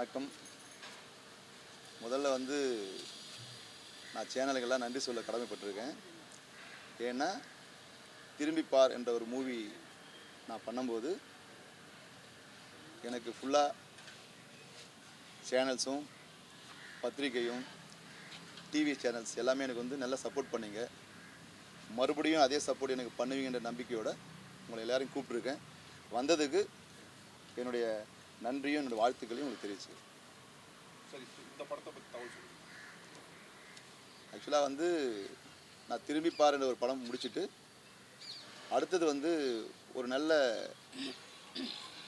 வணக்கம். முதல்ல வந்து நான் சேனலுக்கெல்லாம் நன்றி சொல்ல கடமைப்பட்டிருக்கேன். ஏன்னா திரும்பி பார் என்ற ஒரு மூவி நான் பண்ணும்போது எனக்கு ஃபுல்லாக சேனல்ஸும் பத்திரிகையும் டிவி சேனல்ஸ் எல்லாமே எனக்கு வந்து நல்லா சப்போர்ட் பண்ணிங்க. மறுபடியும் அதே சப்போர்ட் எனக்கு பண்ணுவீங்கன்ற நம்பிக்கையோடு உங்களை எல்லோரையும் கூப்பிட்ருக்கேன் வந்ததுக்கு என்னுடைய நன்றியும் என்னுடைய வாழ்த்துக்களையும் உங்களுக்கு தெரிவிச்சு சரி இந்த படத்தை பற்றி தகவல் சொல்லுங்க. ஆக்சுவலாக வந்து நான் திரும்பி பாருன்ற ஒரு படம் முடிச்சுட்டு அடுத்தது வந்து ஒரு நல்ல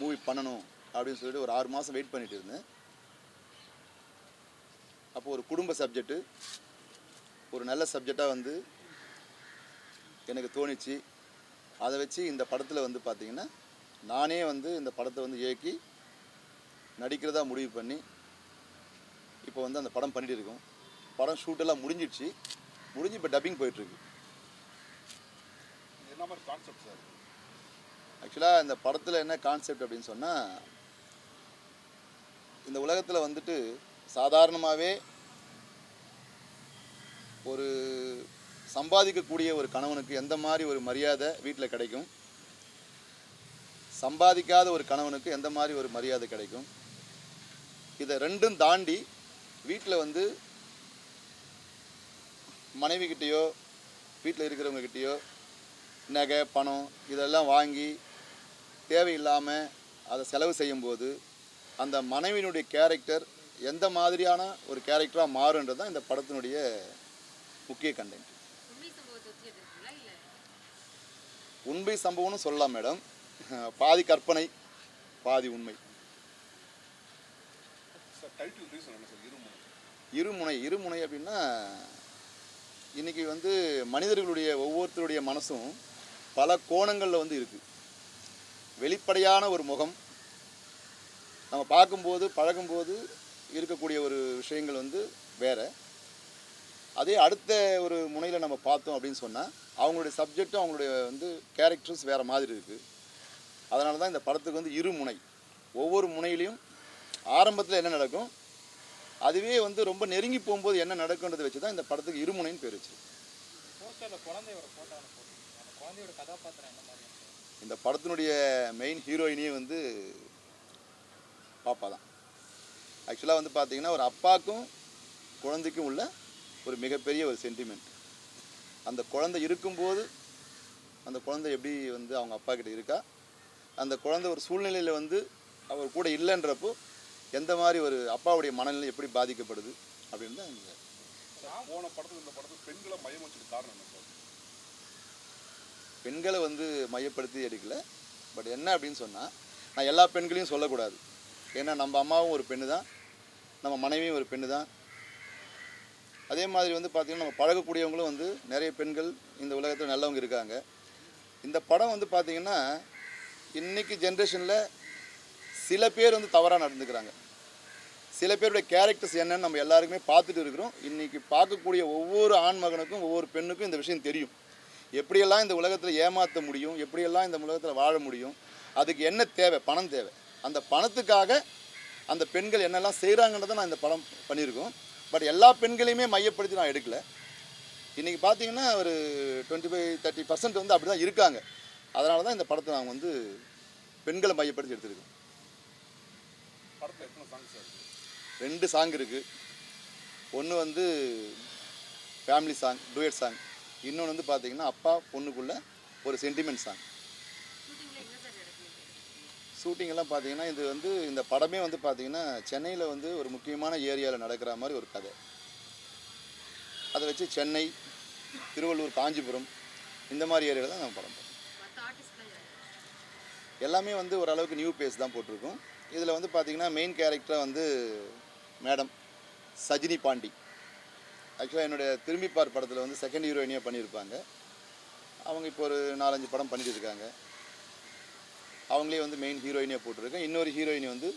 மூவி பண்ணணும் அப்படின்னு சொல்லிட்டு ஒரு ஆறு மாதம் வெயிட் பண்ணிட்டு இருந்தேன். அப்போ ஒரு குடும்ப சப்ஜெக்ட்டு ஒரு நல்ல சப்ஜெக்டாக வந்து எனக்கு தோணிச்சு. அதை வச்சு இந்த படத்தில் வந்து பார்த்திங்கன்னா நானே வந்து இந்த படத்தை வந்து இயக்கி நடிக்கிறதா முடிவு பண்ணி இப்போ வந்து அந்த படம் பண்ணிட்டு இருக்கோம். படம் ஷூட் எல்லாம் முடிஞ்சிடுச்சு. முடிஞ்சு இப்போ டப்பிங் போயிட்டுருக்கு. என்ன மாதிரி கான்செப்ட் சார் ஆக்சுவலாக இந்த படத்தில் என்ன கான்செப்ட் அப்படின்னு சொன்னால் இந்த உலகத்தில் வந்துட்டு சாதாரணமாகவே ஒரு சம்பாதிக்கக்கூடிய ஒரு கணவனுக்கு எந்த மாதிரி ஒரு மரியாதை வீட்டில் கிடைக்கும்? சம்பாதிக்காத ஒரு கணவனுக்கு எந்த மாதிரி ஒரு மரியாதை கிடைக்கும்? இதை ரெண்டும் தாண்டி வீட்டில் வந்து மனைவி கிட்டேயோ வீட்டில் இருக்கிறவங்க கிட்டேயோ நகை பணம் இதெல்லாம் வாங்கி தேவையில்லாமல் அதை செலவு செய்யும்போது அந்த மனைவியினுடைய கேரக்டர் எந்த மாதிரியான ஒரு கேரக்டராக மாறுன்றது தான் இந்த படத்தினுடைய முக்கிய கண்டென்ட் உண்மை சம்பவம்னு சொல்லலாம் மேடம் பாதி கற்பனை பாதி உண்மை சார் டைட்டில் ரீசன் என்ன சார் இருமுனை. இருமுனை இருமுனை அப்படின்னா இன்றைக்கி வந்து மனிதர்களுடைய ஒவ்வொருத்தருடைய மனசும் பல கோணங்களில் வந்து இருக்குது வெளிப்படையான ஒரு முகம். நம்ம பார்க்கும்போது பழகும்போது இருக்கக்கூடிய ஒரு விஷயங்கள் வந்து வேறு. அதே அடுத்த ஒரு முனையில் நம்ம பார்த்தோம் அப்படின்னு சொன்னால் அவங்களுடைய சப்ஜெக்டும் அவங்களுடைய வந்து கேரக்டர்ஸ் வேறு மாதிரி இருக்குது அதனால தான் இந்த படத்துக்கு வந்து இரு முனை ஒவ்வொரு முனையிலையும் ஆரம்பத்தில் என்ன நடக்கும்? அதுவே வந்து ரொம்ப நெருங்கி போகும்போது என்ன நடக்குன்றதை வச்சு தான் இந்த படத்துக்கு இருமுனைன்னு பேர் வச்சு போஸ்டரில் குழந்தையோட ஃபோட்டோ போட்டு அந்த குழந்தையோட கதாபாத்திரம் என்ன மாதிரி இருக்கு? இந்த படத்தினுடைய மெயின் ஹீரோயினியே வந்து பாப்பா தான். ஆக்சுவலாக வந்து பார்த்தீங்கன்னா ஒரு அப்பாக்கும் குழந்தைக்கும் உள்ள ஒரு மிகப்பெரிய ஒரு சென்டிமெண்ட் அந்த குழந்தை இருக்கும்போது அந்த குழந்தை எப்படி வந்து அவங்க அப்பா கிட்ட இருக்கா? அந்த குழந்தை ஒரு சூழ்நிலையில் வந்து அவர் கூட இல்லைன்றப்போ எந்த மாதிரி ஒரு அப்பாவுடைய மனநிலை எப்படி பாதிக்கப்படுது அப்படின்னு தான் போன படத்துக்கு இந்த படத்துக்கு பெண்களை மையம் வச்சது காரணம் பெண்களை வந்து மையப்படுத்தி எடுக்கல. பட் என்ன அப்படின்னு சொன்னால் நான் எல்லா பெண்களையும் சொல்லக்கூடாது. ஏன்னா நம்ம அம்மாவும் ஒரு பெண்ணு தான் நம்ம மனைவியும் ஒரு பெண்ணு தான் அதே மாதிரி வந்து பார்த்திங்கன்னா நம்ம பழகக்கூடியவங்களும் வந்து நிறைய பெண்கள் இந்த உலகத்தில் நல்லவங்க இருக்காங்க. இந்த படம் வந்து பார்த்திங்கன்னா இன்னைக்கு ஜென்ரேஷனில் சில பேர் வந்து தவறாக நடந்துக்கிறாங்க. சில பேருடைய கேரக்டர்ஸ் என்னன்னு நம்ம எல்லாருக்குமே பார்த்துட்டு இருக்கிறோம். இன்றைக்கி பார்க்கக்கூடிய ஒவ்வொரு ஆண் மகனுக்கும் ஒவ்வொரு பெண்ணுக்கும் இந்த விஷயம் தெரியும். எப்படியெல்லாம் இந்த உலகத்தில் ஏமாற்ற முடியும்? எப்படியெல்லாம் இந்த உலகத்தில் வாழ முடியும்? அதுக்கு என்ன தேவை? பணம் தேவை. அந்த பணத்துக்காக அந்த பெண்கள் என்னெல்லாம் செய்கிறாங்கன்றதை நான் இந்த படம் பண்ணியிருக்கோம். பட் எல்லா பெண்களையுமே மையப்படுத்தி நான் எடுக்கல. இன்றைக்கி பார்த்தீங்கன்னா ஒரு டுவெண்ட்டி ஃபைவ் தேர்ட்டி பர்சன்ட் வந்து அப்படி தான் இருக்காங்க. அதனால தான் இந்த படத்தை நாங்கள் வந்து பெண்களை மையப்படுத்தி எடுத்திருக்கோம். படத்தில் எத்தனை சாங் இருக்கு. ரெண்டு சாங் இருக்குது ஒன்று வந்து ஃபேமிலி சாங் டூயட் சாங் இன்னொன்று வந்து பார்த்தீங்கன்னா அப்பா பொண்ணுக்குள்ள ஒரு சென்டிமெண்ட் சாங் ஷூட்டிங்கெல்லாம் பார்த்தீங்கன்னா இது வந்து இந்த படமே வந்து பார்த்தீங்கன்னா சென்னையில் வந்து ஒரு முக்கியமான ஏரியாவில் நடக்கிற மாதிரி ஒரு கதை. அதை வச்சு சென்னை திருவள்ளூர் காஞ்சிபுரம் இந்த மாதிரி ஏரியாவில் தான் நம்ம படம் எல்லாமே வந்து ஓரளவுக்கு நியூ பேஸ் தான் போட்டிருக்கோம். இதில் வந்து பார்த்தீங்கன்னா மெயின் கேரக்டராக வந்து மேடம் சஜினி பாண்டி. ஆக்சுவலாக என்னுடைய திரும்பிப்பார் படத்தில் வந்து செகண்ட் ஹீரோயினியாக பண்ணியிருப்பாங்க. அவங்க இப்போ ஒரு நாலஞ்சு படம் பண்ணிட்டு இருக்காங்க. அவங்களே வந்து மெயின் ஹீரோயினியாக போட்டிருக்கேன் இன்னொரு ஹீரோயினி வந்து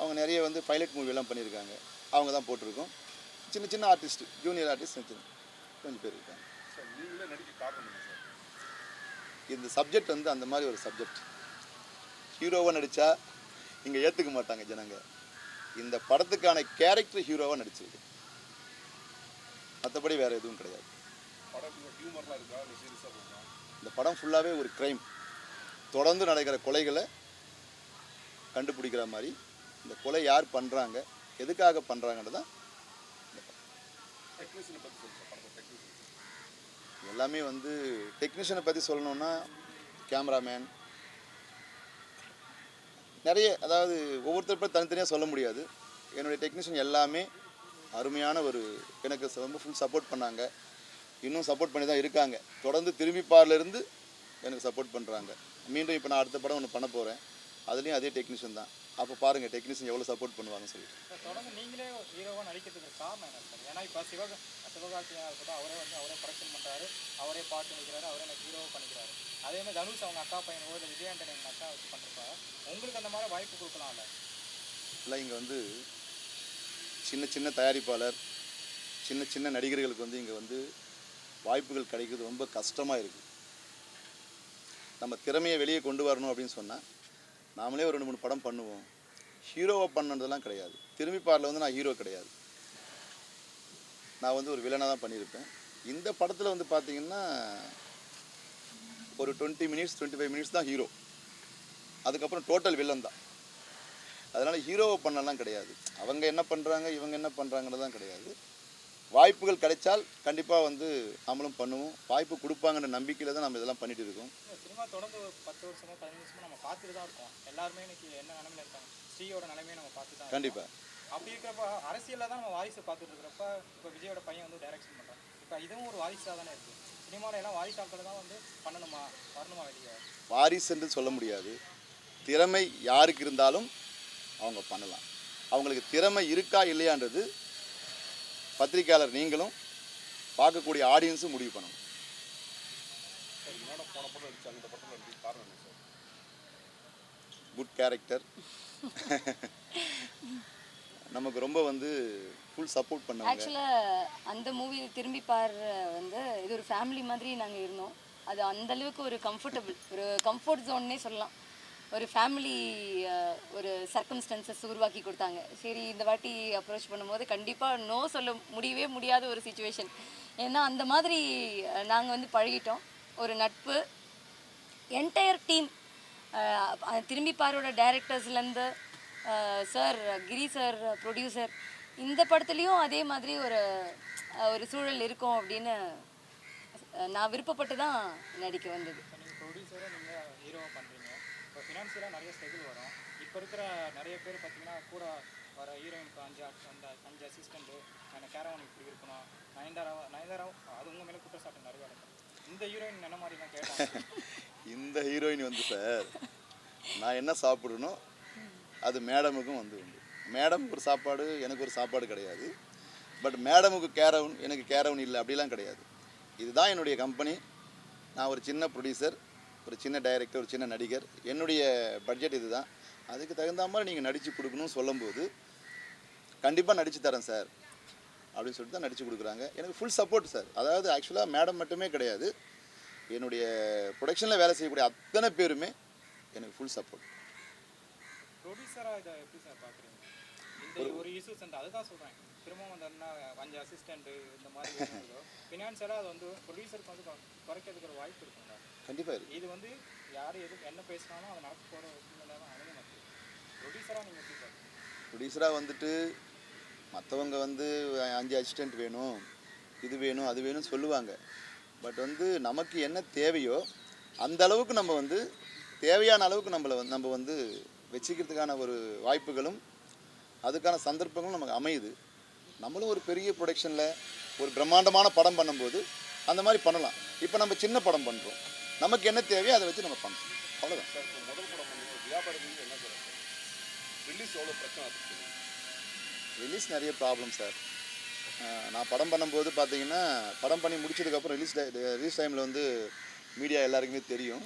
அவங்க நிறைய வந்து பைலட் மூவியெல்லாம் பண்ணியிருக்காங்க. அவங்க தான் போட்டிருக்கோம். சின்ன சின்ன ஆர்டிஸ்ட் ஜூனியர் ஆர்டிஸ்ட் சின்ன கொஞ்சம் பேர் இருக்காங்க. இந்த சப்ஜெக்ட் வந்து அந்த மாதிரி ஒரு சப்ஜெக்ட் ஹீரோவாக நடித்தா இங்கே ஏற்றுக்க மாட்டாங்க ஜனங்க. இந்த படத்துக்கான கேரக்டர் ஹீரோவாக நடிச்சிருக்கு. மற்றபடி வேறு எதுவும் கிடையாது. இந்த படம் ஃபுல்லாகவே ஒரு க்ரைம் தொடர்ந்து நடக்கிற கொலைகளை கண்டுபிடிக்கிற மாதிரி இந்த கொலை யார் பண்ணுறாங்க எதுக்காக பண்ணுறாங்கன்றதான் எல்லாமே வந்து டெக்னீஷியனை பற்றி சொல்லணுன்னா கேமராமேன் நிறைய அதாவது ஒவ்வொருத்தர் பற்றி தனித்தனியாக சொல்ல முடியாது. என்னுடைய டெக்னீஷியன் எல்லாமே அருமையான ஒரு எனக்கு ரொம்ப ஃபுல் சப்போர்ட் பண்ணாங்க. இன்னும் சப்போர்ட் பண்ணி தான் இருக்காங்க. தொடர்ந்து திரும்பி பார்லேருந்து எனக்கு சப்போர்ட் பண்ணுறாங்க மீண்டும் இப்போ நான் அடுத்த படம் ஒன்று பண்ண போகிறேன் அதுலேயும் அதே டெக்னீஷியன் தான். அப்போ பாருங்கள் டெக்னீஷியன் எவ்வளோ சப்போர்ட் பண்ணுவாங்கன்னு சொல்லிட்டு. தொடர்ந்து நீங்களே ஹீரோவாக நடிக்கிறதுக்கு காரணம் என்ன? ஏன்னா இப்போ சிவக சிவகார்த்திகேயனாக இருக்கட்டும் அவரே வந்து அவரே ப்ரொடக்ஷன் பண்ணுறாரு அவரே பாட்டு வைக்கிறாரு. அவரே எனக்கு ஹீரோவாக பண்ணிக்கிறாரு. அதே மாதிரி தனுஷ் அவங்க அக்கா பையனோ இல்லை விஜயாண்டன் ஆண்டனி அக்கா வச்சு பண்ணுறப்ப உங்களுக்கு அந்த மாதிரி வாய்ப்பு கொடுக்கலாம்ல? இல்லை இங்கே வந்து சின்ன சின்ன தயாரிப்பாளர் சின்ன சின்ன நடிகர்களுக்கு வந்து இங்கே வந்து வாய்ப்புகள் கிடைக்கிறது ரொம்ப கஷ்டமாக இருக்குது நம்ம திறமையை வெளியே கொண்டு வரணும் அப்படின்னு சொன்னால் நாமளே ஒரு ரெண்டு மூணு படம் பண்ணுவோம். ஹீரோவை பண்ணதெல்லாம் கிடையாது. திரும்பி பாடல வந்து நான் ஹீரோ கிடையாது. நான் வந்து ஒரு வில்லனாக தான் பண்ணியிருப்பேன். இந்த படத்தில் வந்து பார்த்தீங்கன்னா ஒரு twenty minutes twenty five minutes தான் ஹீரோ அதுக்கப்புறம் டோட்டல் வில்லன் தான். அதனால் ஹீரோவை பண்ணலாம் கிடையாது. அவங்க என்ன பண்ணுறாங்க இவங்க என்ன பண்ணுறாங்கன்னு தான் கிடையாது. வாய்ப்புகள் கிடைச்சால் கண்டிப்பாக வந்து நம்மளும் பண்ணுவோம். வாய்ப்பு கொடுப்பாங்கன்ற நம்பிக்கையில் தான் நம்ம இதெல்லாம் பண்ணிட்டு இருக்கோம். சினிமா தொடர்ந்து பத்து வருஷமோ பதினஞ்சு வருஷமோ நம்ம பார்த்துட்டு தான் இருக்கோம். எல்லாருமே இன்னைக்கு என்ன நிலமையில இருக்காங்க? ஸ்ரீயோட நிலைமையை நம்ம பார்த்து தான். கண்டிப்பாக அப்படி இருக்கிறப்ப அரசியலில் தான் நம்ம வாரிசு பார்த்துட்டு இருக்கிறப்ப இப்போ விஜயோட பையன் வந்து டைரக்ஷன் பண்ணுறான் இப்போ இதுவும் ஒரு வாரிசாக தானே இருக்குது சினிமாவில் எல்லாம் வாரிசு ஆட்கள் தான் வந்து பண்ணணுமா வரணுமா வெளியே? வாரிசு என்று சொல்ல முடியாது. திறமை யாருக்கு இருந்தாலும் அவங்க பண்ணலாம். அவங்களுக்கு திறமை இருக்கா இல்லையான்றது பத்திரிக்கையாளர் நீங்களும் பார்க்கக்கூடிய ஆடியன்ஸும் முடிவு பண்ணணும். குட் கேரக்டர் நமக்கு ரொம்ப வந்து ஃபுல் சப்போர்ட் பண்ணாங்க ஆக்சுவலாக அந்த மூவி திரும்பி பார் வந்து இது ஒரு ஃபேமிலி மாதிரி நாங்கள் இருந்தோம். அது அந்த அளவுக்கு ஒரு கம்ஃபர்டபுள் ஒரு கம்ஃபர்ட் ஜோன்னே சொல்லலாம். ஒரு ஃபேமிலி ஒரு சர்க்கம்ஸ்டன்சஸ் உருவாக்கி கொடுத்தாங்க. சரி இந்த வாட்டி அப்ரோச் பண்ணும்போது கண்டிப்பாக நோ சொல்ல முடியவே முடியாத ஒரு சுச்சுவேஷன் ஏன்னா அந்த மாதிரி நாங்கள் வந்து பழகிட்டோம். ஒரு நட்பு. என்டையர் டீம் திரும்பி பாரோட டேரக்டர்ஸ்லேருந்து சார் கிரி சார் ப்ரொடியூசர் இந்த படத்துலேயும் அதே மாதிரி ஒரு ஒரு சூழல் இருக்கும் அப்படின்னு நான் விருப்பப்பட்டு தான் நடிக்க வந்தது. இப்போ நீங்கள் ப்ரொடியூசராக நீங்கள் ஹீரோவாக பண்ணுறீங்க இப்போ ஃபினான்ஷியலாக நிறைய ஸ்ட்ரகிள் வரும். இப்போ இருக்கிற நிறைய பேர் பார்த்தீங்கன்னா கூட வர ஹீரோயினுக்கு அஞ்சு அந்த அஞ்சு அசிஸ்டண்ட்டு அந்த கேரவன் இப்படி இருக்கணும். நயன்தாரா நயன்தாரா அது உங்கள் மேலே குற்றச்சாட்டு நிறைய இருக்கும் இந்த ஹீரோயின் என்ன மாதிரி தான் கேட்டாங்க இந்த ஹீரோயின் வந்து சார் நான் என்ன சாப்பிடணும்? அது மேடமுக்கும் வந்து உண்டு. மேடம் ஒரு சாப்பாடு எனக்கு ஒரு சாப்பாடு கிடையாது. பட் மேடமுக்கு கேரவுன் எனக்கு கேரவுன் இல்லை அப்படிலாம் கிடையாது. இதுதான் என்னுடைய கம்பெனி நான் ஒரு சின்ன ப்ரொடியூசர் ஒரு சின்ன டைரக்டர் ஒரு சின்ன நடிகர். என்னுடைய பட்ஜெட் இதுதான். அதுக்கு தகுந்த மாதிரி நீங்கள் நடித்து கொடுக்கணும்னு சொல்லும்போது கண்டிப்பாக நடித்து தரேன் சார் அப்படின்னு சொல்லிட்டு தான் நடித்து கொடுக்குறாங்க. எனக்கு ஃபுல் சப்போர்ட் சார். அதாவது ஆக்சுவலாக மேடம் மட்டுமே கிடையாது. என்னுடைய ப்ரொடக்ஷனில் வேலை செய்யக்கூடிய அத்தனை பேருமே எனக்கு ஃபுல் சப்போர்ட் ப்ரொடியூசராக இதை எப்படி சார் பார்க்குறீங்க இந்த ஒரு இஷ்யூஸ் அந்த அதுதான் சொல்கிறேன் திரும்பவும் அந்த என்ன அஞ்சு அசிஸ்டண்ட்டு இந்த மாதிரி ஃபினான்ஷியலாக அது வந்து ப்ரொடியூசருக்கு வந்து குறைக்கிறதுக்கு ஒரு வாய்ப்பு இருக்குங்க கண்டிப்பாக இருக்கு. இது வந்து யார் எது என்ன பேசினாலும் அது நடக்க போகிற சூழ்நிலை தான் அமைய மாட்டேங்குது ப்ரொடியூசராக நீங்கள் எப்படி பார்க்குறீங்க ப்ரொடியூசராக வந்துட்டு மற்றவங்க வந்து அஞ்சு அசிஸ்டண்ட் வேணும் இது வேணும் அது வேணும்னு சொல்லுவாங்க. பட் வந்து நமக்கு என்ன தேவையோ அந்த அளவுக்கு நம்ம வந்து தேவையான அளவுக்கு நம்மளை நம்ம வந்து வச்சுக்கிறதுக்கான ஒரு வாய்ப்புகளும் அதுக்கான சந்தர்ப்பங்களும் நமக்கு அமையுது. நம்மளும் ஒரு பெரிய ப்ரொடக்ஷனில் ஒரு பிரம்மாண்டமான படம் பண்ணும்போது அந்த மாதிரி பண்ணலாம். இப்போ நம்ம சின்ன படம் பண்ணுறோம் நமக்கு என்ன தேவையோ அதை வச்சு நம்ம பண்ணலாம் அவ்வளோதான் சார் முதல் படம் பண்ணி வியாபாரத்துக்கு என்ன சார் ரிலீஸ் எவ்வளோ பிரச்சனை ரிலீஸ் நிறைய ப்ராப்ளம் சார் நான் படம் பண்ணும்போது பார்த்தீங்கன்னா படம் பண்ணி முடிச்சதுக்கப்புறம் ரிலீஸ் ரிலீஸ் டைமில் வந்து மீடியா எல்லாருக்குமே தெரியும்.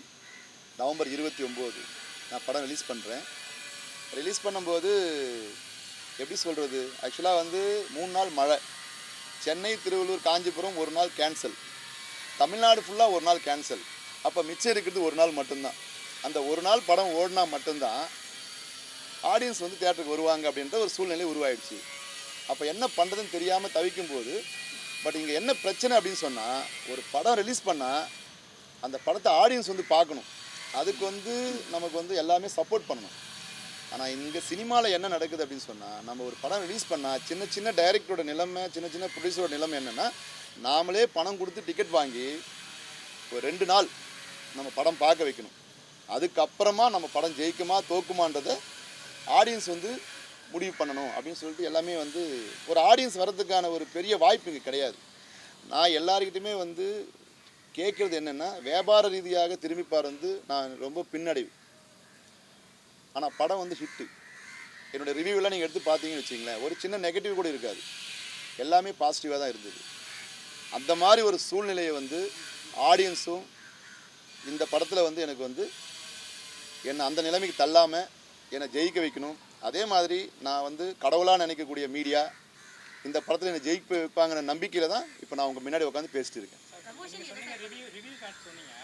நவம்பர் இருபத்தி ஒம்பது. நான் படம் ரிலீஸ் பண்ணுறேன் ரிலீஸ் பண்ணும்போது எப்படி சொல்கிறது ஆக்சுவலாக வந்து மூணு நாள் மழை. சென்னை திருவள்ளூர் காஞ்சிபுரம் ஒரு நாள் கேன்சல் தமிழ்நாடு ஃபுல்லாக ஒரு நாள் கேன்சல் அப்போ மிச்சம் இருக்கிறது ஒரு நாள் மட்டும்தான். அந்த ஒரு நாள் படம் ஓடினா மட்டும்தான் ஆடியன்ஸ் வந்து தேட்டருக்கு வருவாங்க அப்படின்ற ஒரு சூழ்நிலை உருவாயிடுச்சு. அப்போ என்ன பண்ணுறதுன்னு தெரியாமல் தவிக்கும்போது பட் இங்கே என்ன பிரச்சனை அப்படின்னு சொன்னால் ஒரு படம் ரிலீஸ் பண்ணால் அந்த படத்தை ஆடியன்ஸ் வந்து பார்க்கணும். அதுக்கு வந்து நமக்கு வந்து எல்லாமே சப்போர்ட் பண்ணணும். ஆனால் இங்கே சினிமாவில் என்ன நடக்குது அப்படின்னு சொன்னால் நம்ம ஒரு படம் ரிலீஸ் பண்ணால் சின்ன சின்ன டைரக்டரோட நிலைமை சின்ன சின்ன ப்ரொடியூசரோட நிலைமை என்னென்னா நாமளே பணம் கொடுத்து டிக்கெட் வாங்கி ஒரு ரெண்டு நாள் நம்ம படம் பார்க்க வைக்கணும். அதுக்கப்புறமா நம்ம படம் ஜெயிக்குமா தோக்குமான்றதை ஆடியன்ஸ் வந்து முடிவு பண்ணணும் அப்படின்னு சொல்லிட்டு எல்லாமே வந்து ஒரு ஆடியன்ஸ் வர்றதுக்கான ஒரு பெரிய வாய்ப்பு இங்கே கிடையாது. நான் எல்லாருக்கிட்டையுமே வந்து கேட்குறது என்னென்னா வியாபார ரீதியாக திரும்பிப்பார் வந்து நான் ரொம்ப பின்னடைவு. ஆனால் படம் வந்து ஹிட்டு என்னோடய ரிவ்யூவெலாம் நீங்கள் எடுத்து பார்த்தீங்கன்னு வச்சிங்களேன் ஒரு சின்ன நெகட்டிவ் கூட இருக்காது. எல்லாமே பாசிட்டிவாக தான் இருந்தது. அந்த மாதிரி ஒரு சூழ்நிலையை வந்து ஆடியன்ஸும் இந்த படத்தில் வந்து எனக்கு வந்து என்னை அந்த நிலைமைக்கு தள்ளாமல் என்னை ஜெயிக்க வைக்கணும். அதே மாதிரி நான் வந்து கடவுளாக நினைக்கக்கூடிய மீடியா இந்த படத்தில் என்னை ஜெயிக்க வைப்பாங்கிற நம்பிக்கையில் தான் இப்போ நான் உங்கள் முன்னாடி உட்காந்து பேசிட்டு இருக்கேன். சொன்னீங்க ரிவ்யூ ரிவ்யூ கார்டு சொன்னீங்க.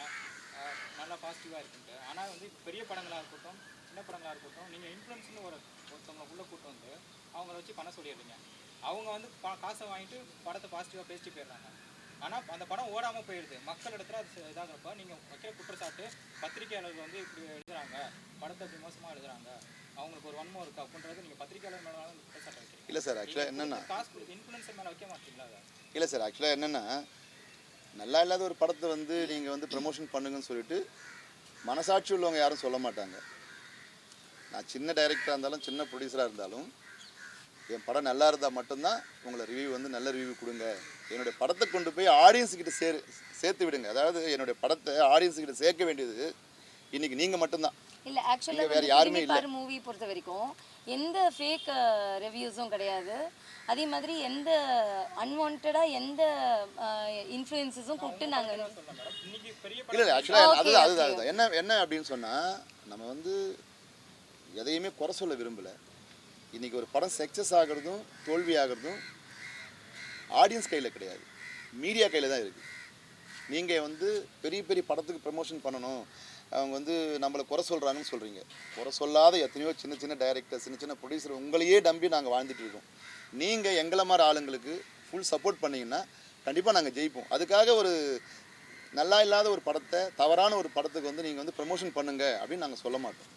நல்லா பாசிட்டிவாக இருக்குன்ட்டு. ஆனால் வந்து பெரிய படங்களாக இருக்கட்டும் சின்ன படங்களாக இருக்கட்டும் நீங்கள் இன்ஃப்ளூயன்ஸ்னு ஒரு ஒருத்தவங்க உள்ள கூட்டு வந்து அவங்கள வச்சு பண்ண சொல்லிடுறீங்க. அவங்க வந்து பா- காசை வாங்கிட்டு படத்தை பாசிட்டிவாக பேசிட்டு போயிடுறாங்க. ஆனால் அந்த படம் ஓடாமல் போயிடுது. மக்கள் இடத்துல அது இதாகிறப்ப நீங்கள் வைக்கிற குற்றச்சாட்டு பத்திரிகையாளர்கள் வந்து இப்படி எழுதுறாங்க படத்தை இப்படி மோசமாக எழுதுறாங்க அவங்களுக்கு ஒரு வன்மம் இருக்கு அப்படின்றது நீங்கள் பத்திரிகையாளர் மேலே குற்றச்சாட்டு வைக்கிறீங்க. இல்லை சார் ஆக்சுவலாக என்னென்னா காசு கொடுத்து இன்ஃப்ளூயன்சர் மேலே வைக்க மாட்டீங்களா இல்லை சார் ஆக்சுவலாக என்னென்னா நல்லா இல்லாத ஒரு படத்தை வந்து நீங்கள் வந்து ப்ரமோஷன் பண்ணுங்கன்னு சொல்லிட்டு மனசாட்சி உள்ளவங்க யாரும் சொல்ல மாட்டாங்க. நான் சின்ன டைரக்டராக இருந்தாலும் சின்ன ப்ரொடியூசராக இருந்தாலும் என் படம் நல்லா இருந்தால் மட்டும்தான் உங்களை ரிவ்யூ வந்து நல்ல ரிவ்யூ கொடுங்க. என்னுடைய படத்தை கொண்டு போய் ஆடியன்ஸ் கிட்ட சேர் சேர்த்து விடுங்க. அதாவது என்னுடைய படத்தை ஆடியன்ஸ்கிட்ட சேர்க்க வேண்டியது இன்றைக்கி நீங்கள் மட்டும்தான். இல்லை ஆக்சுவலாக வேற யாருமே இல்ல. மூவி பொறுத்த வரைக்கும் எந்த ஃபேக் ரிவ்யூஸும் கிடையாது. அதே மாதிரி எந்த அன்வான்டாக எந்த இன்ஃப்ளூயன்சஸும் கூப்பிட்டு நாங்கள் இல்லை இல்லை ஆக்சுவலாக அதுதான். அதுதான் அதுதான். என்ன என்ன அப்படின்னு சொன்னால் நம்ம வந்து எதையுமே குறை சொல்ல விரும்பலை. இன்றைக்கி ஒரு படம் சக்ஸஸ் ஆகிறதும் தோல்வி ஆகிறதும் ஆடியன்ஸ் கையில் கிடையாது. மீடியா கையில் தான் இருக்குது நீங்கள் வந்து பெரிய பெரிய படத்துக்கு ப்ரமோஷன் பண்ணணும். அவங்க வந்து நம்மளை குறை சொல்கிறாங்கன்னு சொல்கிறீங்க குறை சொல்லாத எத்தனையோ சின்ன சின்ன டைரக்டர் சின்ன சின்ன ப்ரொடியூசர் உங்களையே நம்பி நாங்கள் வாழ்ந்துட்டு இருக்கோம். நீங்கள் எங்களை மாதிரி ஆளுங்களுக்கு ஃபுல் சப்போர்ட் பண்ணீங்கன்னா கண்டிப்பாக நாங்கள் ஜெயிப்போம். அதுக்காக ஒரு நல்லா இல்லாத ஒரு படத்தை தவறான ஒரு படத்துக்கு வந்து நீங்கள் வந்து ப்ரமோஷன் பண்ணுங்க அப்படின்னு நாங்கள் சொல்ல மாட்டோம்.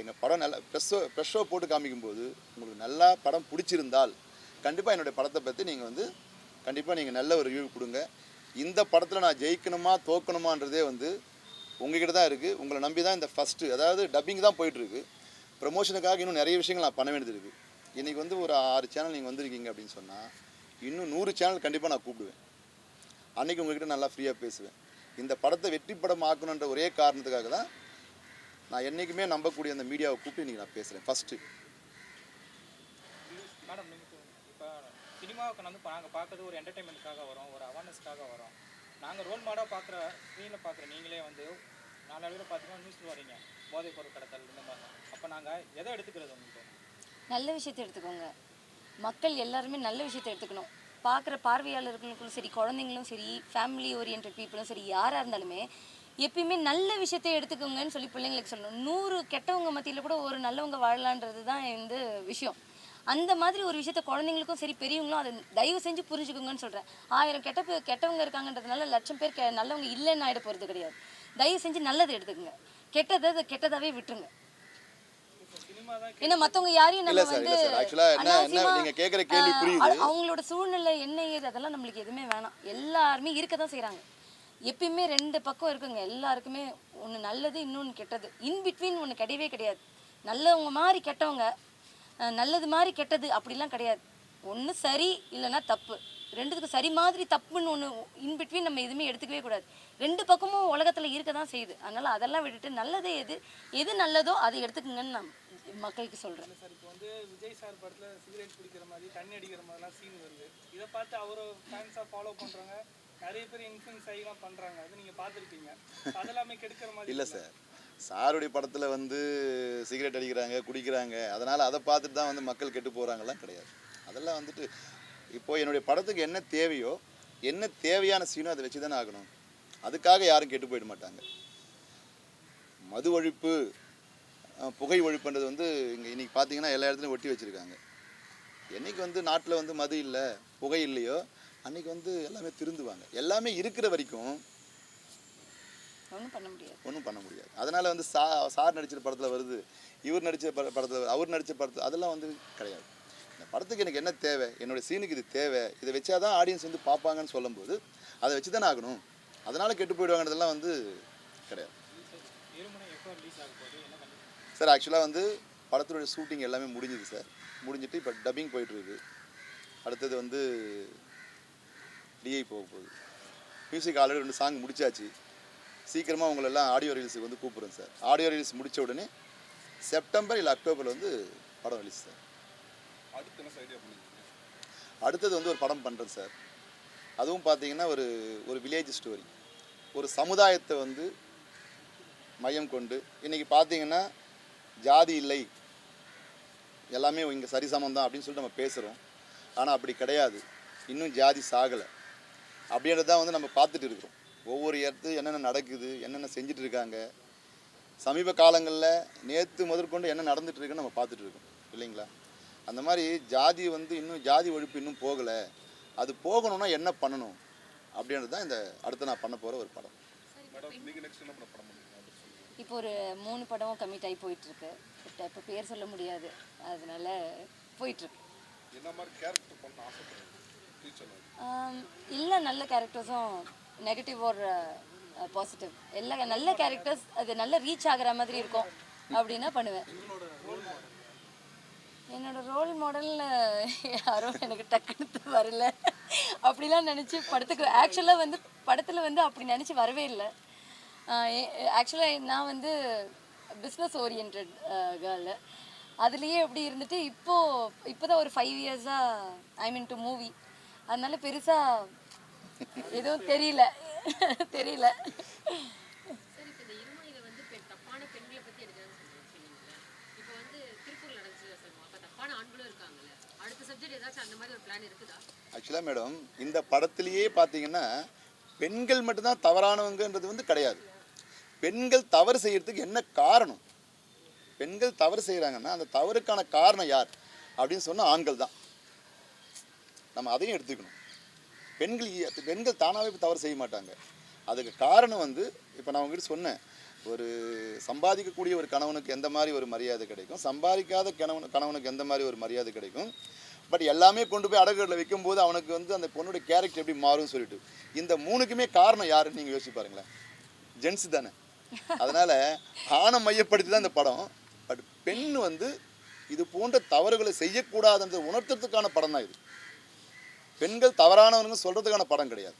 எங்கள் படம் நல்லா ப்ரெஷ்ஷோ ப்ரெஷ்ஷோ போட்டு காமிக்கும்போது உங்களுக்கு நல்லா படம் பிடிச்சிருந்தால் கண்டிப்பாக என்னுடைய படத்தை பற்றி நீங்கள் வந்து கண்டிப்பாக நீங்கள் நல்ல ஒரு ரிவ்யூ கொடுங்க. இந்த படத்தில் நான் ஜெயிக்கணுமா தோக்கணுமான்றதே வந்து உங்ககிட்ட தான் இருக்குது உங்களை நம்பி தான் இந்த ஃபஸ்ட்டு அதாவது டப்பிங் தான் போயிட்டுருக்கு. ப்ரமோஷனுக்காக இன்னும் நிறைய விஷயங்கள் நான் பண்ண வேண்டியது இருக்குது இன்றைக்கி வந்து ஒரு ஆறு சேனல் நீங்கள் வந்திருக்கீங்க அப்படின்னு சொன்னால் இன்னும் நூறு சேனல் கண்டிப்பாக நான் கூப்பிடுவேன். அன்றைக்கி உங்ககிட்ட நல்லா ஃப்ரீயாக பேசுவேன். இந்த படத்தை வெற்றி படம் ஆக்கணுன்ற ஒரே காரணத்துக்காக தான் நான் என்றைக்குமே நம்பக்கூடிய அந்த மீடியாவை கூப்பிட்டு இன்றைக்கி நான் பேசுகிறேன் ஃபஸ்ட்டு மேடம் இப்போ சினிமாவுக்கு வந்து நாங்கள் பார்க்கறது ஒரு என்டர்டைன்மெண்ட்டுக்காக வரோம் ஒரு அவேர்னஸ்க்காக வரோம். நாங்கள் ரோல் மாடாக பார்க்குற ஸ்க்ரீனில் பார்க்குற நீங்களே வந்து நாளடைவில் பார்த்தீங்கன்னா நியூஸில் வரீங்க போதைப் பொருள் கடத்தல் இந்த மாதிரி. அப்போ நாங்கள் எதை எடுத்துக்கிறது உங்களுக்கு? நல்ல விஷயத்தை எடுத்துக்கோங்க. மக்கள் எல்லாருமே நல்ல விஷயத்தை எடுத்துக்கணும். பார்க்குற பார்வையாளர்களுக்கும் சரி குழந்தைங்களும் சரி ஃபேமிலி ஓரியன்ட் பீப்புளும் சரி யாராக இருந்தாலுமே எப்பயுமே நல்ல விஷயத்தை எடுத்துக்கோங்கன்னு சொல்லி பிள்ளைங்களுக்கு சொல்லணும். நூறு கெட்டவங்க மத்தியில் கூட ஒரு நல்லவங்க வாழலான்றது தான் வந்து விஷயம். அந்த மாதிரி ஒரு விஷயத்த குழந்தைங்களுக்கும் சரி பெரியவங்களும் அதை தயவு செஞ்சு புரிஞ்சுக்கோங்கன்னு சொல்கிறேன் ஆயிரம் கெட்ட கெட்டவங்க இருக்காங்கன்றதுனால லட்சம் பேர் கெ நல்லவங்க இல்லைன்னு ஆகிட போகிறது கிடையாது. தயவு செஞ்சு நல்லதை எடுத்துக்கோங்க. கெட்டதை அதை கெட்டதாவே விட்டுருங்க. ஏன்னா மத்தவங்க யாரையும் நம்ம வந்து அவங்களோட சூழ்நிலை என்ன ஏது அதெல்லாம் நம்மளுக்கு எதுவுமே வேணாம். எல்லாருமே இருக்க தான் செய்கிறாங்க எப்பயுமே ரெண்டு பக்கம் இருக்குங்க. எல்லாருக்குமே ஒன்று நல்லது இன்னொன்று கெட்டது. இன் பிட்வீன் ஒன்று கிடையவே கிடையாது. நல்லவங்க மாதிரி கெட்டவங்க நல்லது மாதிரி கெட்டது அப்படிலாம் கிடையாது. ஒன்று சரி இல்லைன்னா தப்பு. ரெண்டுத்துக்கு சரி மாதிரி தப்புன்னு ஒன்று இன் பிட்வீன் நம்ம எதுவுமே எடுத்துக்கவே கூடாது. ரெண்டு பக்கமும் உலகத்தில் இருக்க தான் செய்யுது. அதனால் அதெல்லாம் விட்டுட்டு நல்லதே எது எது நல்லதோ அதை எடுத்துக்கங்கன்னு நான் மக்களுக்கு சொல்கிறேன் சார் இப்போ வந்து விஜய் சார் படத்தில் சிகரெட் குடிக்கிற மாதிரி தண்ணி அடிக்கிற மாதிரிலாம் சீன் வருது. இதை பார்த்து அவரை ஃபேன்ஸாக ஃபாலோ பண்ணுறாங்க நிறைய பேர் இன்ஃப்ளூயன்ஸ் ஆகிலாம் பண்ணுறாங்க அது நீங்கள் பார்த்துருப்பீங்க. அதெல்லாமே கெடுக்கிற மாதிரி இல்லை சார். சாருடைய படத்தில் வந்து சிகரெட் அடிக்கிறாங்க குடிக்கிறாங்க. அதனால் அதை பார்த்துட்டு தான் வந்து மக்கள் கெட்டு போகிறாங்கலாம் கிடையாது. அதெல்லாம் வந்துட்டு இப்போது என்னுடைய படத்துக்கு என்ன தேவையோ என்ன தேவையான சீனோ அதை வச்சு தானே ஆகணும். அதுக்காக யாரும் கெட்டு போயிட மாட்டாங்க. மது ஒழிப்பு புகை ஒழிப்புன்றது வந்து இங்கே இன்றைக்கி பார்த்தீங்கன்னா எல்லா இடத்துலையும் ஒட்டி வச்சுருக்காங்க. என்னைக்கு வந்து நாட்டில் வந்து மது இல்லை புகை இல்லையோ அன்றைக்கி வந்து எல்லாமே திருந்துவாங்க. எல்லாமே இருக்கிற வரைக்கும் ஒன்றும் பண்ண முடியாது. ஒன்றும் பண்ண முடியாது. அதனால் வந்து சா சார் நடித்த படத்தில் வருது இவர் நடித்த பட படத்தில் அவர் நடித்த படத்தில் அதெல்லாம் வந்து கிடையாது. இந்த படத்துக்கு எனக்கு என்ன தேவை என்னோடய சீனுக்கு இது தேவை இதை வச்சா தான் ஆடியன்ஸ் வந்து பார்ப்பாங்கன்னு சொல்லும்போது அதை வச்சு தானே ஆகணும். அதனால் கெட்டு போயிடுவாங்கன்றதெல்லாம் வந்து கிடையாது. சார் ஆக்சுவலாக வந்து படத்தினுடைய ஷூட்டிங் எல்லாமே முடிஞ்சுது சார். முடிஞ்சிட்டு இப்போ டப்பிங் போயிட்டுருக்கு அடுத்தது வந்து டிஐ போக போகுது. மியூசிக் ஆல்ரெடி ரெண்டு சாங் முடிச்சாச்சு. சீக்கிரமாக உங்களை எல்லாம் ஆடியோ ரீல்ஸுக்கு வந்து கூப்பிட்றேன் சார். ஆடியோ ரீல்ஸ் முடிச்ச உடனே செப்டம்பர் இல்லை அக்டோபரில் வந்து படம் ரிலீஸ் சார். அடுத்தது வந்து ஒரு படம் பண்ணுறேன் சார். அதுவும் பார்த்தீங்கன்னா ஒரு ஒரு வில்லேஜ் ஸ்டோரி ஒரு சமுதாயத்தை வந்து மையம் கொண்டு இன்றைக்கி பார்த்தீங்கன்னா ஜாதி இல்லை. எல்லாமே இங்கே சரிசமம் தான் அப்படின்னு சொல்லிட்டு நம்ம பேசுகிறோம் ஆனால் அப்படி கிடையாது. இன்னும் ஜாதி சாகலை. அப்படின்றது தான் வந்து நம்ம பார்த்துட்டு இருக்கிறோம். ஒவ்வொரு இடத்து என்னென்ன நடக்குது என்னென்ன செஞ்சுட்டு இருக்காங்க சமீப காலங்களில் நேற்று முதற்கொண்டு என்ன நடந்துட்டு இருக்குன்னு நம்ம பார்த்துட்டு இருக்கோம் இல்லைங்களா? அந்த மாதிரி ஜாதி வந்து இன்னும் ஜாதி ஒழிப்பு இன்னும் போகலை அது போகணும்னா என்ன பண்ணணும் அப்படின்றது தான் இந்த அடுத்து நான் பண்ண போகிற ஒரு படம். இப்போ ஒரு மூணு படம் கமிட் ஆகி போயிட்டுருக்கு பட் இப்போ பேர் சொல்ல முடியாது. அதனால போயிட்டுருக்கு என்ன மாதிரி கேரக்டர் பண்ண ஆசைப்படுறீங்க? ஃபியூச்சரில் இல்லை நல்ல கேரக்டர்ஸும் நெகட்டிவ் ஒரு பாசிட்டிவ் எல்லா நல்ல கேரக்டர்ஸ் அது நல்ல ரீச் ஆகிற மாதிரி இருக்கும் அப்படின்னா பண்ணுவேன். என்னோட ரோல் மாடல் யாரும் எனக்கு டக்குன்னு வரல. அப்படிலாம் நினச்சி படத்துக்கு ஆக்சுவலாக வந்து படத்தில் வந்து அப்படி நினச்சி வரவே இல்லை. ஆக்சுவலாக நான் வந்து பிஸ்னஸ் ஓரியன்ட் கேர்ளு அதுலேயே எப்படி இருந்துட்டு இப்போது இப்போ தான் ஒரு ஃபைவ் இயர்ஸாக ஐ மீன் டு மூவி அதனால பெருசாக எதுவும் தெரியல. தெரியல. ஆக்சுவலாக மேடம் இந்த படத்துலேயே பார்த்தீங்கன்னா பெண்கள் மட்டும்தான் தவறானவங்கன்றது வந்து கிடையாது. பெண்கள் தவறு செய்கிறதுக்கு என்ன காரணம்? பெண்கள் தவறு செய்கிறாங்கன்னா அந்த தவறுக்கான காரணம் யார்? அப்படின்னு சொன்னால் ஆண்கள் தான். நம்ம அதையும் எடுத்துக்கணும். பெண்கள் பெண்கள் தானாகவே இப்போ தவறு செய்ய மாட்டாங்க. அதுக்கு காரணம் வந்து இப்போ நான் உங்ககிட்ட சொன்னேன். ஒரு சம்பாதிக்கக்கூடிய ஒரு கணவனுக்கு எந்த மாதிரி ஒரு மரியாதை கிடைக்கும்? சம்பாதிக்காத கணவன் கணவனுக்கு எந்த மாதிரி ஒரு மரியாதை கிடைக்கும்? பட் எல்லாமே கொண்டு போய் அடகுகளில் வைக்கும்போது அவனுக்கு வந்து அந்த பொண்ணுடைய கேரக்டர் எப்படி மாறும்னு சொல்லிட்டு. இந்த மூணுக்குமே காரணம் யாருன்னு நீங்கள் யோசிச்சு பாருங்களேன். ஜென்ஸ் தானே. அதனால் ஆணை மையப்படுத்தி தான் இந்த படம். பட் பெண் வந்து இது போன்ற தவறுகளை செய்யக்கூடாதுன்ற உணர்த்துறதுக்கான படம் தான் இது. பெண்கள் தவறானவங்க சொல்கிறதுக்கான படம் கிடையாது.